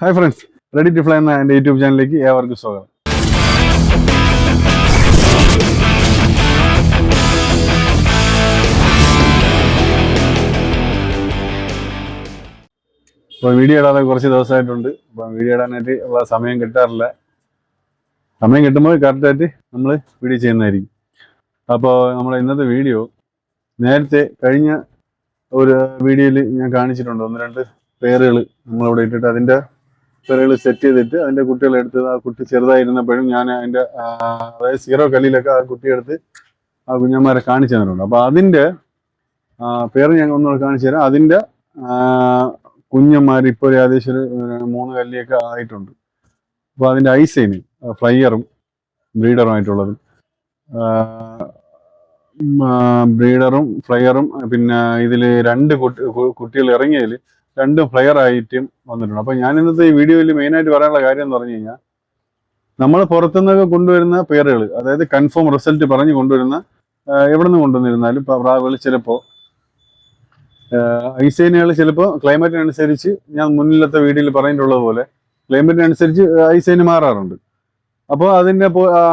Hi friends ready to fly എന്ന എന്റെ YouTube ചാനലിലേക്ക് ഏവർക്കും സ്വാഗതം. ഇപ്പോൾ വീഡിയോ ഇടാതെ കുറച്ച് ദിവസമായിട്ടുണ്ട്. അപ്പോൾ വീഡിയോ ഇടാനായിട്ട് ഉള്ള സമയം കിട്ടാറില്ല. സമയം കിട്ടുമ്പോൾ കറക്റ്റായിട്ട് നമ്മൾ വീഡിയോ ചെയ്യുന്നതായിരിക്കും. അപ്പോൾ നമ്മൾ ഇന്നത്തെ വീഡിയോ നേരത്തെ കഴിഞ്ഞ ഒരു വീഡിയോയിൽ ഞാൻ കാണിച്ചിട്ടുണ്ട്. ഒന്ന് രണ്ട് പേരുകൾ നമ്മളിവിടെ ഇട്ടിട്ട് അതിന്റെ പേരുകൾ സെറ്റ് ചെയ്തിട്ട് അതിന്റെ കുട്ടികളെ എടുത്ത് ആ കുട്ടി ചെറുതായിരുന്നപ്പോഴും ഞാൻ അതിന്റെ അതായത് സീറോ കല്ലിലൊക്കെ ആ കുട്ടിയെടുത്ത് ആ കുഞ്ഞന്മാരെ കാണിച്ചു തന്നിട്ടുണ്ട്. അപ്പോൾ അതിന്റെ പേര് ഞാൻ ഒന്നുകൂടെ കാണിച്ചു തരാം. അതിന്റെ കുഞ്ഞന്മാർ ഇപ്പോൾ ഏകദേശം ഒരു മൂന്ന് കല്ലിയൊക്കെ ആയിട്ടുണ്ട്. അപ്പോൾ അതിന്റെ ഐസൈന് ഫ്ലൈയറും ബ്രീഡറും ആയിട്ടുള്ളത്. ബ്രീഡറും ഫ്ലൈയറും പിന്നെ ഇതിൽ രണ്ട് കുട്ടി കുട്ടികൾ ഇറങ്ങിയതിൽ രണ്ടും ഫ്ലെയർ ആയിട്ടും വന്നിട്ടുണ്ട്. അപ്പോൾ ഞാൻ ഇന്നത്തെ ഈ വീഡിയോയിൽ മെയിനായിട്ട് പറയാനുള്ള കാര്യം എന്ന് പറഞ്ഞു കഴിഞ്ഞാൽ നമ്മൾ പുറത്തുനിന്നൊക്കെ കൊണ്ടുവരുന്ന പേരുകൾ അതായത് കൺഫേം റിസൾട്ട് പറഞ്ഞ് കൊണ്ടുവരുന്ന എവിടെ നിന്ന് കൊണ്ടുവന്നിരുന്നാലും പ്രാവുകൾ ചിലപ്പോൾ ഐസൈനുകൾ ചിലപ്പോൾ ക്ലൈമറ്റിനനുസരിച്ച് ഞാൻ മുന്നിലത്തെ വീഡിയോയിൽ പറഞ്ഞിട്ടുള്ളത് പോലെ ക്ലൈമറ്റിനനുസരിച്ച് ഐസൈന് മാറാറുണ്ട്. അപ്പോൾ അതിന്റെ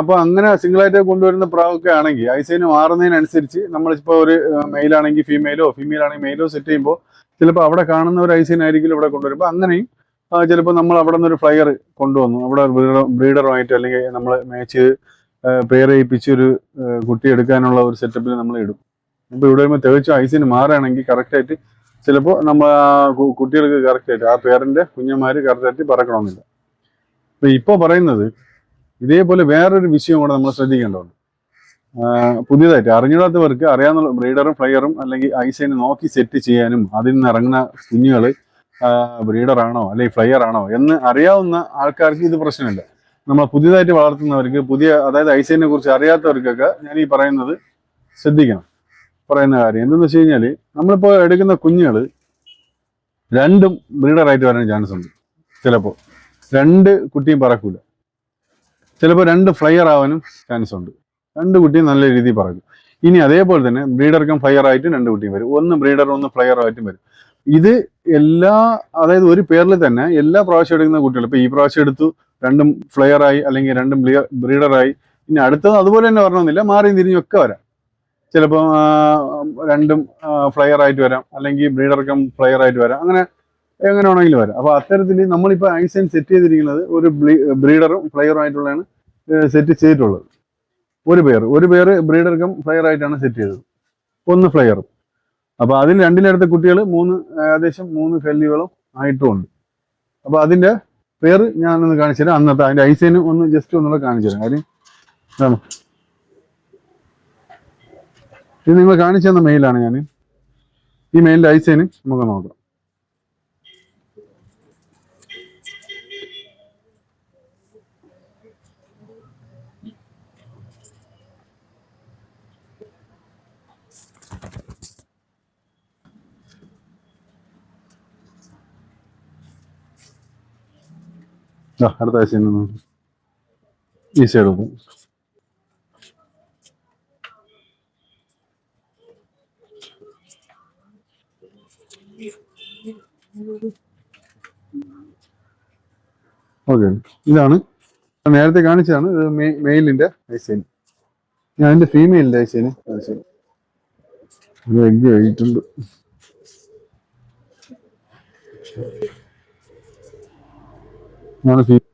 അപ്പോൾ അങ്ങനെ സിംഗിളായിട്ട് കൊണ്ടുവരുന്ന പ്രാവൊക്കെ ആണെങ്കിൽ ഐസൈന് മാറുന്നതിനനുസരിച്ച് നമ്മളിപ്പോൾ ഒരു മെയിലാണെങ്കിൽ ഫീമെയിലോ ഫീമെയിൽ ആണെങ്കിൽ മെയിലോ സെറ്റ് ചെയ്യുമ്പോൾ ചിലപ്പോൾ അവിടെ കാണുന്ന ഒരു ഐസിനായിരിക്കും ഇവിടെ കൊണ്ടുവരുമ്പോൾ അങ്ങനെയും ചിലപ്പോൾ നമ്മൾ അവിടെ നിന്ന് ഒരു ഫ്ലയർ കൊണ്ടുവന്നു. അവിടെ ബ്രീഡറുമായിട്ട് അല്ലെങ്കിൽ നമ്മൾ മേച്ച് പേരയിപ്പിച്ച് ഒരു കുട്ടി എടുക്കാനുള്ള ഒരു സെറ്റപ്പിൽ നമ്മൾ ഇടും. അപ്പോൾ ഇവിടെ വരുമ്പോൾ തികച്ചും ഐസിന് മാറുകയാണെങ്കിൽ കറക്റ്റായിട്ട് ചിലപ്പോൾ നമ്മൾ ആ കുട്ടികൾക്ക് കറക്റ്റായിട്ട് ആ പേരന്റെ കുഞ്ഞന്മാർ കറക്റ്റായിട്ട് പറക്കണമെന്നില്ല. അപ്പോൾ ഇപ്പോൾ പറയുന്നത് ഇതേപോലെ വേറൊരു വിഷയം കൂടെ നമ്മൾ ശ്രദ്ധിക്കേണ്ടതുണ്ട്. പുതിയതായിട്ട് അറിഞ്ഞിടാത്തവർക്ക് അറിയാവുന്ന ബ്രീഡറും ഫ്ലയറും അല്ലെങ്കിൽ ഐസൈനെ നോക്കി സെറ്റ് ചെയ്യാനും അതിൽ നിന്ന് ഇറങ്ങുന്ന കുഞ്ഞുങ്ങൾ ബ്രീഡറാണോ അല്ലെങ്കിൽ ഫ്ലയർ ആണോ എന്ന് അറിയാവുന്ന ആൾക്കാർക്ക് ഇത് പ്രശ്നമില്ല. നമ്മൾ പുതിയതായിട്ട് വളർത്തുന്നവർക്ക് പുതിയ അതായത് ഐസൈനെ കുറിച്ച് അറിയാത്തവർക്കൊക്കെ ഞാൻ ഈ പറയുന്നത് ശ്രദ്ധിക്കണം. പറയുന്ന കാര്യം എന്തെന്ന് വെച്ച് കഴിഞ്ഞാൽ നമ്മളിപ്പോൾ എടുക്കുന്ന കുഞ്ഞുങ്ങൾ രണ്ടും ബ്രീഡറായിട്ട് വരാൻ ചാൻസ് ഉണ്ട്. ചിലപ്പോൾ രണ്ട് കുട്ടിയും പറക്കൂല. ചിലപ്പോൾ രണ്ട് ഫ്ലയർ ആവാനും ചാൻസ് ഉണ്ട്. രണ്ട് കുട്ടിയും നല്ല രീതിയിൽ പറക്കും. ഇനി അതേപോലെ തന്നെ ബ്രീഡർക്കും ഫ്ലയർ ആയിട്ടും രണ്ട് കുട്ടിയും വരും. ഒന്ന് ബ്രീഡർ ഒന്ന് ഫ്ലയർ ആയിട്ടും വരും. ഇത് എല്ലാ അതായത് ഒരു പേരിൽ തന്നെ എല്ലാ പ്രാവശ്യം എടുക്കുന്ന കുട്ടികൾ ഇപ്പൊ ഈ പ്രാവശ്യം എടുത്തു രണ്ടും ഫ്ലയർ ആയി അല്ലെങ്കിൽ രണ്ടും ബ്രീഡറായി ഇനി അടുത്തത് അതുപോലെ തന്നെ വരണമെന്നില്ല മാറിയും തിരിഞ്ഞൊക്കെ വരാം. ചിലപ്പോൾ രണ്ടും ഫ്ലയർ ആയിട്ട് വരാം അല്ലെങ്കിൽ ബ്രീഡർക്കും ഫ്ലയർ ആയിട്ട് വരാം. അങ്ങനെ എങ്ങനെ വേണമെങ്കിലും വരാം. അപ്പൊ അത്തരത്തിൽ നമ്മളിപ്പോൾ ഐസൈൻ സെറ്റ് ചെയ്തിരിക്കുന്നത് ഒരു ബ്രീഡറും ഫ്ലയറും ആയിട്ടുള്ളതാണ് സെറ്റ് ചെയ്തിട്ടുള്ളത്. ഒരു പേർ ഒരു പെയർ ബ്രീഡർ കം ഫ്ലയർ ആയിട്ടാണ് സെറ്റ് ചെയ്തത്. ഒന്ന് ഫ്ലയറും അപ്പൊ അതിന് രണ്ടിലടുത്ത കുട്ടികൾ മൂന്ന് ഏകദേശം മൂന്ന് ഫെല്ലുകളും ആയിട്ടുമുണ്ട്. അപ്പൊ അതിന്റെ പേര് ഞാനൊന്ന് കാണിച്ചു തരാം. അന്നത്തെ അതിന്റെ ഐസൈന് ഒന്ന് ജസ്റ്റ് ഒന്നുകൂടെ കാണിച്ചു തരാം. കാര്യം ഇത് നിങ്ങൾ കാണിച്ചു തന്ന മെയിലാണ് ഞാൻ ഈ മെയിലിന്റെ ഐസൈന് നമുക്ക് നോക്കാം. അടുത്ത ഐസൈൻ ഈ സൈഡ് പോകും ഓക്കെ. ഇതാണ്. നേരത്തെ കാണിച്ചതാണ്. ഇത് മെയിലിന്റെ ഐസൈൻ. ഞാൻ എന്റെ ഫീമെയിലിന്റെ ഐസൈന് ഐസൈൻ എഗ് ആയിട്ടുണ്ട് One of you.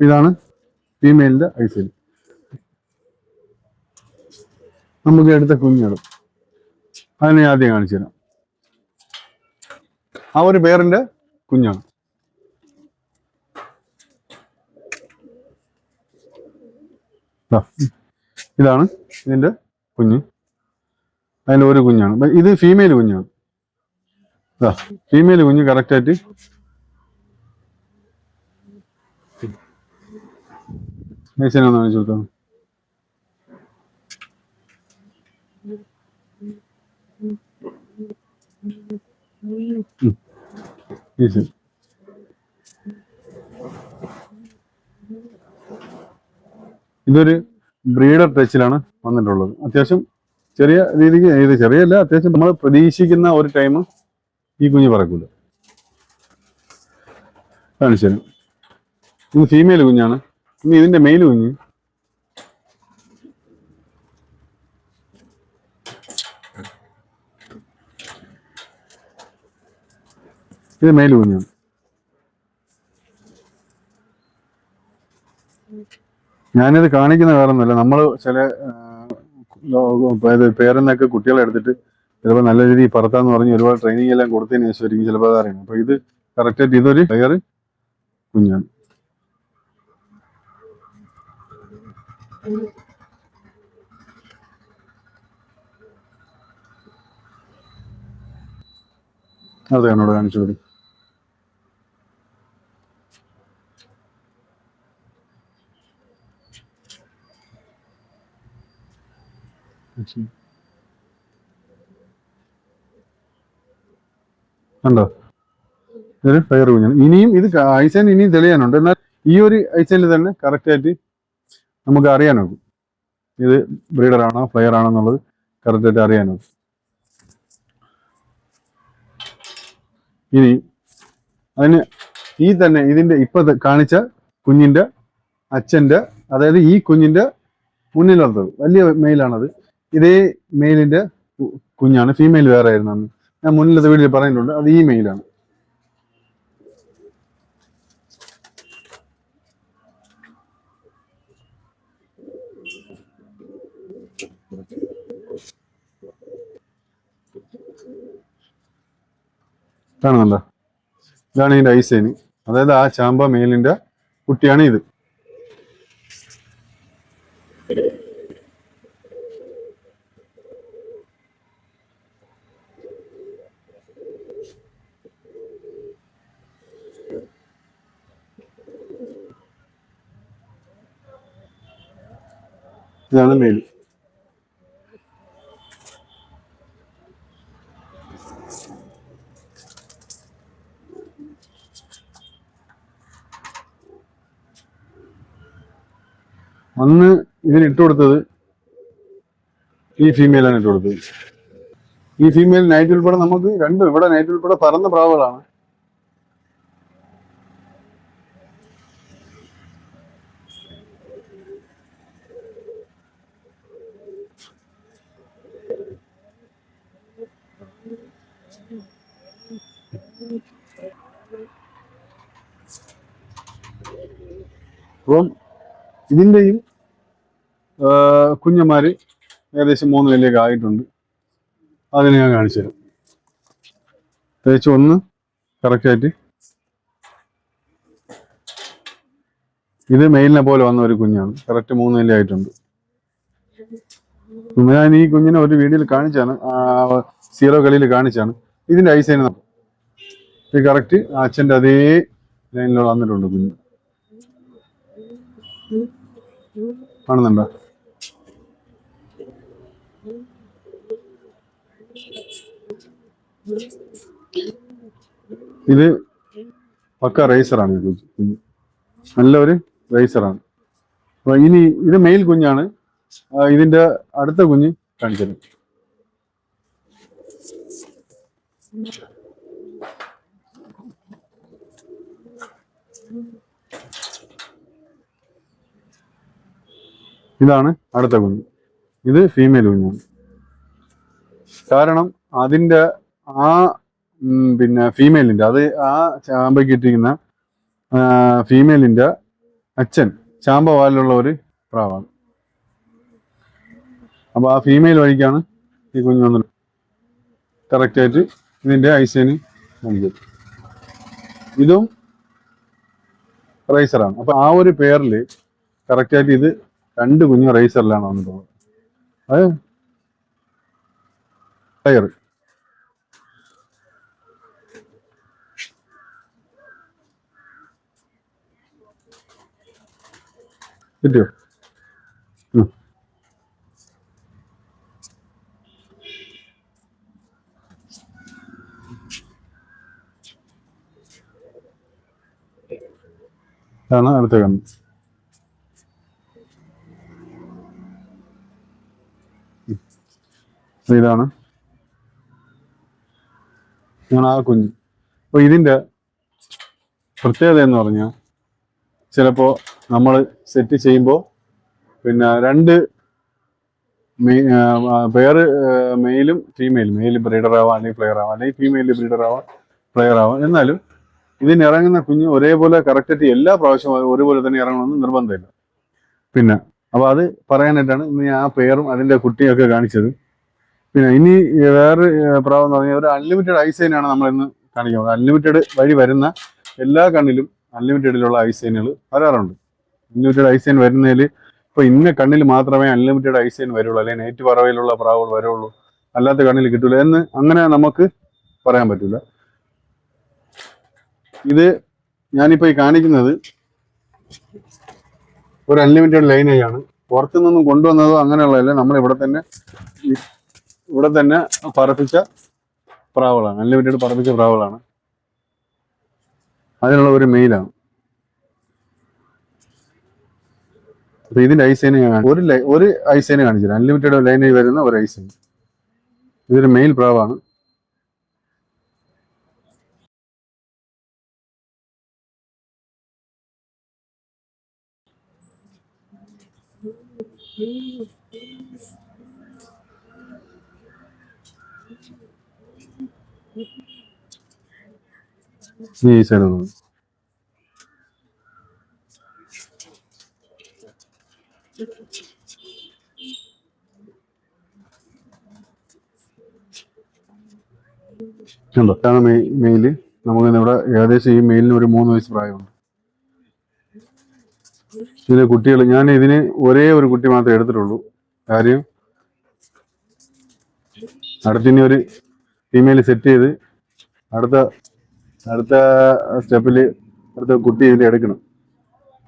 ഇതാണ് ഫീമെയിലിന്റെ ഐസിൽ നമുക്ക് എടുത്ത കുഞ്ഞുങ്ങൾ. അതിനെ ആദ്യം കാണിച്ചു തരാം. ആ ഒരു പേരിന്റെ കുഞ്ഞാണ്. ഇതാണ് ഇതിന്റെ കുഞ്ഞ്. അതിന്റെ ഒരു കുഞ്ഞാണ്. ഇത് ഫീമെയിൽ കുഞ്ഞാണ്. ഫീമെയിൽ കുഞ്ഞ് കറക്റ്റ് ആയിട്ട് no കാണിച്ചു gustó. ഈസി ഇതൊരു ബ്രീഡർ ടച്ചിലാണ് വന്നിട്ടുള്ളത്. അത്യാവശ്യം ചെറിയ രീതിക്ക് ഇത് ചെറിയല്ല അത്യാവശ്യം നമ്മൾ പ്രതീക്ഷിക്കുന്ന ഒരു ടൈം ഈ കുഞ്ഞ് പറക്കൂല. കാണിച്ചു തരും ഇത് ഫീമെയിൽ കുഞ്ഞാണ്. ഇനി ഇതിന്റെ മെയിൽ വന്നു ഇത് മെയിൽ കുഞ്ഞാണ് ഞാനിത് കാണിക്കുന്ന വേറൊന്നുമല്ല നമ്മൾ ചില പേരെന്നൊക്കെ കുട്ടികളെ എടുത്തിട്ട് ചിലപ്പോൾ നല്ല രീതിയിൽ പറത്താന്ന് പറഞ്ഞ് ഒരുപാട് ട്രെയിനിങ് എല്ലാം കൊടുത്തതിന് ശേഷം ചിലപ്പോൾ അതറിയണം അപ്പോൾ അപ്പൊ ഇത് കറക്റ്റായിട്ട് ഇതൊരു ടയർ കുഞ്ഞാണ്. അതെ എന്നോട് കാണിച്ചു കൊടുക്കും. കണ്ടോ? ഇതൊരു ഫയർ കുഞ്ഞാണ്. ഇനിയും ഇത് ഐസൈൻ ഇനിയും തെളിയാനുണ്ട്. എന്നാൽ ഈ ഒരു ഐസൈനിൽ തന്നെ കറക്റ്റ് ആയിട്ട് നമുക്ക് അറിയാനൊക്കും ഇത് ഫ്ലയർ ആണോ എന്നുള്ളത് കറക്റ്റ് ആയിട്ട് അറിയാനൊക്കും ഇനി അതിന് ഈ തന്നെ ഇതിന്റെ ഇപ്പൊ കാണിച്ച കുഞ്ഞിന്റെ അച്ഛന്റെ അതായത് ഈ കുഞ്ഞിന്റെ മുന്നിലുള്ളത് വലിയ മെയിലാണത്. ഇതേ മെയിലിന്റെ കുഞ്ഞാണ് ഫീമെയിൽ വേറെ ആയിരുന്നു ഞാൻ മുന്നിലത്തെ വീട്ടിൽ പറയുന്നുണ്ട് അത് ഈ മെയിലാണ്. കാണുന്നുണ്ടോ? ഇതാണ് ഇതിന്റെ ഐസൈന് അതായത് ആ ചാമ്പ മെയിലിന്റെ കുട്ടിയാണ് ഇത്. ഇതാണ് മെയിൽ അന്ന് ഇതിന് ഇട്ട് കൊടുത്തത് ഈ ഫീമെയിലാണ് ഇട്ട് കൊടുത്തത്. ഈ ഫീമെയിൽ നൈറ്റ് ഉൾപ്പെടെ നമുക്ക് രണ്ടും ഇവിടെ നൈറ്റ് ഉൾപ്പെടെ പറന്ന പ്രാവുകളാണ്. അപ്പം ഇതിന്റെയും ആ, കുഞ്ഞന്മാര് ഏകദേശം മൂന്ന് വലിയൊക്കെ ആയിട്ടുണ്ട് അതിനെ ഞാൻ കാണിച്ചു തരാം. തേച്ച് ഒന്ന് കറക്റ്റായിട്ട് ഇത് മെയിലിനെ പോലെ വന്ന ഒരു കുഞ്ഞാണ്. കറക്റ്റ് മൂന്ന് വലിയ ആയിട്ടുണ്ട്. ഞാൻ ഈ കുഞ്ഞിനെ ഒരു വീഡിയോയിൽ കാണിച്ചാണ് സീറോ കളിയിൽ കാണിച്ചാണ് ഇതിന്റെ ഐസൈന് ഇത് കറക്റ്റ് അച്ഛന്റെ അതേ ലൈനിൽ വന്നിട്ടുണ്ട് കുഞ്ഞ്. കാണുന്നുണ്ടോ? ഇത് പക്ക റേസറാണ് ഇത്. കുഞ്ഞ് നല്ലൊരു റേസറാണ് അപ്പൊ ഇനി ഇത് മെയിൽ കുഞ്ഞാണ്. ഇതിന്റെ അടുത്ത കുഞ്ഞ് കാണിച്ചത്. ഇതാണ് അടുത്ത കുഞ്ഞ്. ഇത് ഫീമെയിൽ കുഞ്ഞാണ്. കാരണം അതിന്റെ ആ പിന്നെ ഫീമെയിലിന്റെ അത് ആ ചാമ്പയ്ക്ക് ഇട്ടിരിക്കുന്ന ഫീമെയിലിന്റെ അച്ഛൻ ചാമ്പ വാലിലുള്ള ഒരു പ്രാവാണ്. അപ്പൊ ആ ഫീമെയിൽ വഴിക്കാണ് ഈ കുഞ്ഞ് വന്നത്. കറക്റ്റ് ആയിട്ട് ഇതിന്റെ ഐസേന് നൽകിയത് ഇതും റൈസറാണ് അപ്പൊ ആ ഒരു പേരിൽ കറക്റ്റ് ആയിട്ട് ഇത് രണ്ട് കുഞ്ഞ് റൈസറിലാണ് വന്നിട്ടുള്ളത്. അത് ടയർ കിട്ടിയോ. ഇതാണ് അടുത്ത കണ്ണ്. ഇതാണ്. ഇതാണ് ആ കുഞ്ഞ്. അപ്പോൾ ഇതിന്റെ പ്രത്യേകത എന്ന് പറഞ്ഞാൽ ചിലപ്പോ നമ്മൾ സെറ്റ് ചെയ്യുമ്പോൾ പിന്നെ രണ്ട് പേര് മെയിലും ഫീമെയിലും മെയിൽ ബ്രീഡർ ആവാം അല്ലെങ്കിൽ പ്ലെയർ ആവാം. അല്ലെങ്കിൽ ഫീമെയിൽ ബ്രീഡർ ആവാം പ്ലെയർ ആവാം. എന്നാലും ഇതിനിറങ്ങുന്ന കുഞ്ഞ് ഒരേപോലെ കറക്റ്റായിട്ട് എല്ലാ പ്രാവശ്യവും ഒരുപോലെ തന്നെ ഇറങ്ങണമെന്ന് നിർബന്ധമില്ല. പിന്നെ അപ്പൊ അത് പറയാനായിട്ടാണ് ഇന്ന് ഞാൻ ആ പേരും അതിന്റെ കുട്ടിയൊക്കെ കാണിച്ചത്. പിന്നെ ഇനി വേറെ പ്രാവം പറഞ്ഞാൽ ഒരു അൺലിമിറ്റഡ് ഐസൈനാണ് നമ്മൾ ഇന്ന് കാണിക്കുന്നത്. അൺലിമിറ്റഡ് വഴി വരുന്ന എല്ലാ കണ്ണിലും അൺലിമിറ്റഡിലുള്ള ഐസൈനുകൾ വരാറുണ്ട്. അൺലിമിറ്റഡ് ഐസൈൻ വരുന്നതിൽ ഇപ്പൊ ഇന്ന കണ്ണിൽ മാത്രമേ അൺലിമിറ്റഡ് ഐസൈൻ വരുള്ളൂ. അല്ലെങ്കിൽ നെറ്റ് പറവയിലുള്ള പ്രാവുകൾ വരുള്ളൂ. അല്ലാത്ത കണ്ണിൽ കിട്ടില്ല എന്ന് അങ്ങനെ നമുക്ക് പറയാൻ പറ്റില്ല ഇത് ഞാനിപ്പോ ഈ കാണിക്കുന്നത് ഒരു അൺലിമിറ്റഡ് ലൈനേജാണ് പുറത്തു നിന്നും കൊണ്ടുവന്നതോ അങ്ങനെയുള്ളതല്ല. നമ്മൾ ഇവിടെ തന്നെ ഇവിടെ തന്നെ പറപ്പിച്ച പ്രാവുകളാണ്. അൺലിമിറ്റഡ് പറപ്പിച്ച പ്രാവുകളാണ്. അതിനുള്ള ഒരു മെയിലാണ് അപ്പൊ ഇതിന്റെ ഐസൈന് ഒരു ലൈ- ഒരു ഐസൈന് കാണിച്ചില്ല അൺലിമിറ്റഡ് ലൈനിൽ വരുന്ന ഒരു ഐസൈൻ ഇതൊരു മെയിൽ പ്രാവാണ് ഈ സൈഡ് lo ഇതാണ് മെയ് മെയിൽ. നമുക്ക് ഇവിടെ ഏകദേശം ഈ മെയിലിന് ഒരു മൂന്ന് വയസ്സ് പ്രായമുണ്ട്. ഇതിലെ കുട്ടികൾ ഞാൻ ഇതിന് ഒരേ ഒരു കുട്ടി മാത്രമേ എടുത്തിട്ടുള്ളൂ. കാര്യം അടുത്തിനി ഒരു ഫീമെയിൽ സെറ്റ് ചെയ്ത് അടുത്ത അടുത്ത സ്റ്റെപ്പിൽ അടുത്ത കുട്ടി ഇതിൽ എടുക്കണം.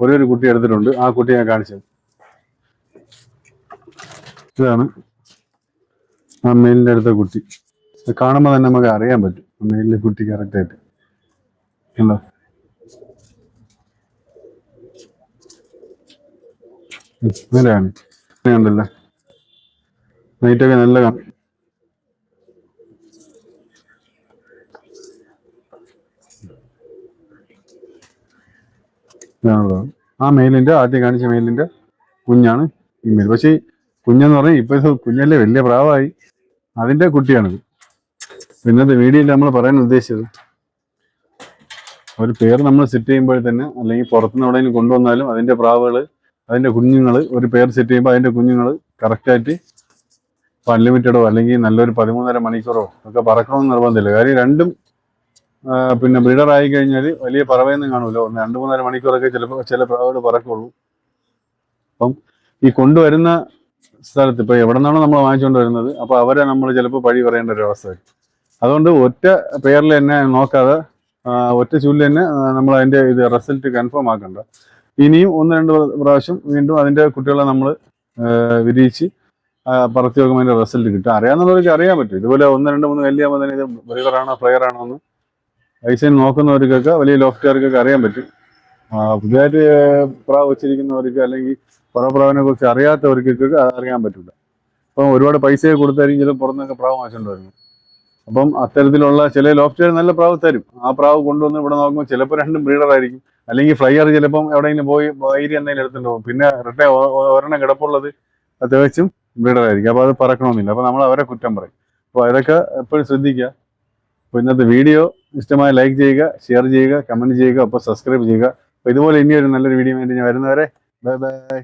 ഒരേ ഒരു കുട്ടി എടുത്തിട്ടുണ്ട്. ആ കുട്ടി ഞാൻ കാണിച്ചത് ഇതാണ് ആ മെയിലിന്റെ അടുത്ത കുട്ടി. കാണുമ്പോൾ തന്നെ നമുക്ക് അറിയാൻ പറ്റും. മെയിലിലെ കുട്ടി കറക്റ്റായിട്ട് ഉണ്ടോ ഇങ്ങനെയാണ്. ഉണ്ടല്ലോ നൈറ്റൊക്കെ നല്ല കാണും ആ മെയിലിന്റെ ആദ്യം കാണിച്ച മെയിലിന്റെ കുഞ്ഞാണ് ഈ മെയിൽ പക്ഷേ കുഞ്ഞെന്ന് പറഞ്ഞാൽ ഇപ്പോഴത്തെ കുഞ്ഞല്ലേ വലിയ പ്രാവായി. അതിന്റെ കുട്ടിയാണിത്. പിന്നെ വീഡിയോയിൽ നമ്മൾ പറയാൻ ഉദ്ദേശിച്ചത്? ഒരു പേര് നമ്മൾ സെറ്റ് ചെയ്യുമ്പോൾ തന്നെ അല്ലെങ്കിൽ പുറത്തുനിന്ന് എവിടെയെങ്കിലും കൊണ്ടുവന്നാലും അതിന്റെ പ്രാവുകൾ അതിന്റെ കുഞ്ഞുങ്ങൾ ഒരു പേര് സെറ്റ് ചെയ്യുമ്പോൾ അതിന്റെ കുഞ്ഞുങ്ങൾ കറക്റ്റായിട്ട് ഇപ്പൊ അൺലിമിറ്റഡോ അല്ലെങ്കിൽ നല്ലൊരു പതിമൂന്നര മണിക്കൂറോ ഒക്കെ പറക്കണമെന്ന് നിർബന്ധമില്ല. കാര്യം രണ്ടും പിന്നെ ബ്രീഡർ ആയി കഴിഞ്ഞാൽ വലിയ പറവയൊന്നും കാണൂല. ഒന്ന് രണ്ട് മൂന്നര മണിക്കൂറൊക്കെ ചിലപ്പോൾ ചില പ്രാവുകൾ പറക്കുള്ളൂ. അപ്പം ഈ കൊണ്ടുവരുന്ന സ്ഥലത്ത് ഇപ്പം എവിടെ നിന്നാണോ നമ്മൾ വാങ്ങിച്ചുകൊണ്ട് വരുന്നത് അപ്പോൾ അവരെ നമ്മൾ ചിലപ്പോൾ പഴി പറയേണ്ട ഒരു അവസ്ഥ വരും. അതുകൊണ്ട് ഒറ്റ പേരിൽ തന്നെ നോക്കാതെ ഒറ്റ ചുല്ല് തന്നെ നമ്മൾ അതിന്റെ ഇത് റിസൾട്ട് കൺഫേം ആക്കണ്ട. ഇനിയും ഒന്ന് രണ്ട് പ്രാവശ്യം വീണ്ടും അതിന്റെ കുട്ടികളെ നമ്മൾ വിരിയിച്ച് പറത്തി നോക്കുമ്പോൾ അതിന്റെ റിസൾട്ട് കിട്ടും. അറിയാമെന്നുള്ളവർക്ക് അറിയാൻ പറ്റും. ഇതുപോലെ ഒന്ന് രണ്ട് മൂന്ന് കല്യാകുമ്പോൾ തന്നെ ഇത് പ്ലെയർ ആണോ എന്ന് ഐസൈൻ നോക്കുന്നവർക്കൊക്കെ വലിയ ലോഫ്റ്റുകാർക്കൊക്കെ അറിയാൻ പറ്റും. പുതിയതായിട്ട് പ്രാവ് വെച്ചിരിക്കുന്നവർക്ക് അല്ലെങ്കിൽ പുറപ്രാവിനെ കുറിച്ച് അറിയാത്തവർക്കൊക്കെ അറിയാൻ പറ്റില്ല. അപ്പം ഒരുപാട് പൈസ കൊടുത്തായിരിക്കും ചിലപ്പോൾ പുറത്തൊക്കെ പ്രാവ് വാങ്ങിച്ചുകൊണ്ട് വരുന്നത്. അപ്പം അത്തരത്തിലുള്ള ചില ലോഫ്റ്റുകാർ നല്ല പ്രാവ് തരും. ആ പ്രാവ് കൊണ്ടുവന്ന് ഇവിടെ നോക്കുമ്പോൾ ചിലപ്പോൾ രണ്ടും ബ്രീഡർ ആയിരിക്കും. അല്ലെങ്കിൽ ഫ്ലൈയർ ചിലപ്പം എവിടെയെങ്കിലും പോയി വൈരി എന്തെങ്കിലും എടുത്തിട്ട് പോകും. പിന്നെ റിട്ടേ ഒരെണ്ണം കിടപ്പുള്ളത് തികച്ചും ബ്രീഡർ ആയിരിക്കും. അപ്പോൾ അത് പറക്കണമെന്നില്ല. അപ്പോൾ നമ്മൾ അവരെ കുറ്റം പറയും. അപ്പോൾ അതൊക്കെ എപ്പോഴും ശ്രദ്ധിക്കുക. അപ്പോൾ ഇന്നത്തെ വീഡിയോ ഇഷ്ടമായി ലൈക്ക് ചെയ്യുക ഷെയർ ചെയ്യുക കമന്റ് ചെയ്യുക അപ്പോൾ സബ്സ്ക്രൈബ് ചെയ്യുക. അപ്പോൾ ഇതുപോലെ ഇനിയൊരു നല്ലൊരു വീഡിയോ വേണ്ടി ഞാൻ വരുന്നവരെ ബൈ ബൈ.